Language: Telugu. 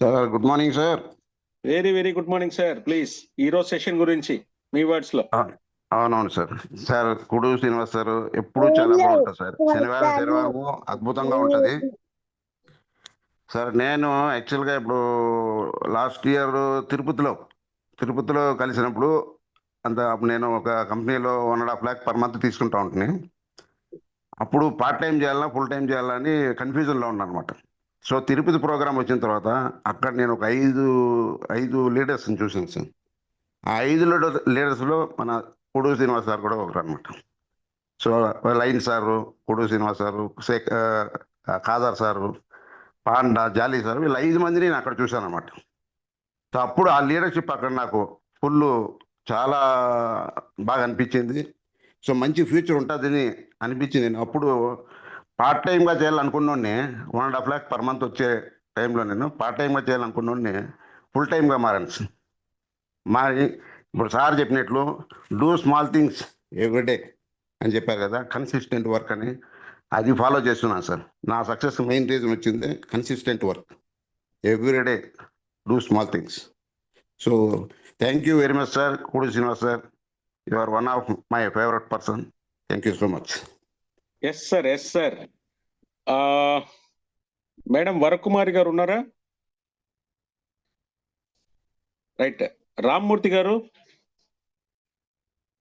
Sir good morning sir very very good morning sir please ఈ రోజు సెషన్ గురించి మీ వర్డ్స్లో. అవునవును సార్ సార్ కుడు శ్రీనివాస్ సార్ ఎప్పుడు చాలా బాగుంటుంది సార్ శనివారం శనివారం అద్భుతంగా ఉంటుంది. సార్ నేను యాక్చువల్గా ఇప్పుడు లాస్ట్ ఇయర్ తిరుపతిలో తిరుపతిలో కలిసినప్పుడు అంత అప్పుడు నేను ఒక కంపెనీలో one and half lakh per month తీసుకుంటా ఉంటుంది అప్పుడు పార్ట్ టైం చేయాలా ఫుల్ టైం చేయాలని కన్ఫ్యూజన్లో ఉన్నాను అనమాట సో తిరుపతి ప్రోగ్రాం వచ్చిన తర్వాత అక్కడ నేను ఒక ఐదు ఐదు లీడర్స్ని చూసాను సార్. ఆ ఐదు లీడర్ లీడర్స్లో మన కొడు శ్రీనివాస్ సార్ కూడా ఒకరు అనమాట సో లైన్ సారు కొడు శ్రీనివాస్ సారు శేఖ ఆ, సారు పాండా జాలీ సార్ వీళ్ళు ఐదు మందిని నేను అక్కడ చూశాను అనమాట సో అప్పుడు ఆ లీడర్షిప్ అక్కడ నాకు ఫుల్ చాలా బాగా అనిపించింది. సో మంచి ఫ్యూచర్ ఉంటుందని అనిపించింది. నేను అప్పుడు పార్ట్ టైంగా చేయాలనుకున్నోడిని one and half lakh per month వచ్చే టైంలో నేను పార్ట్ టైంగా చేయాలనుకున్నోడిని ఫుల్ టైంగా మారాను. సార్. మారి ఇప్పుడు సార్ చెప్పినట్లు డూ స్మాల్ థింగ్స్ ఎవ్రీడే అని చెప్పారు కదా కన్సిస్టెంట్ వర్క్ అని. అది ఫాలో చేస్తున్నాను సార్. నా సక్సెస్ మెయిన్ రీజన్ వచ్చింది consistent work everyday do small things so thank you very much sir కూడి Srinivas sir you are one of my favourite person thank you so much yes sir yes sir madam Varakumari garu ఉన్నారా? రైట్ రామ్మూర్తి గారు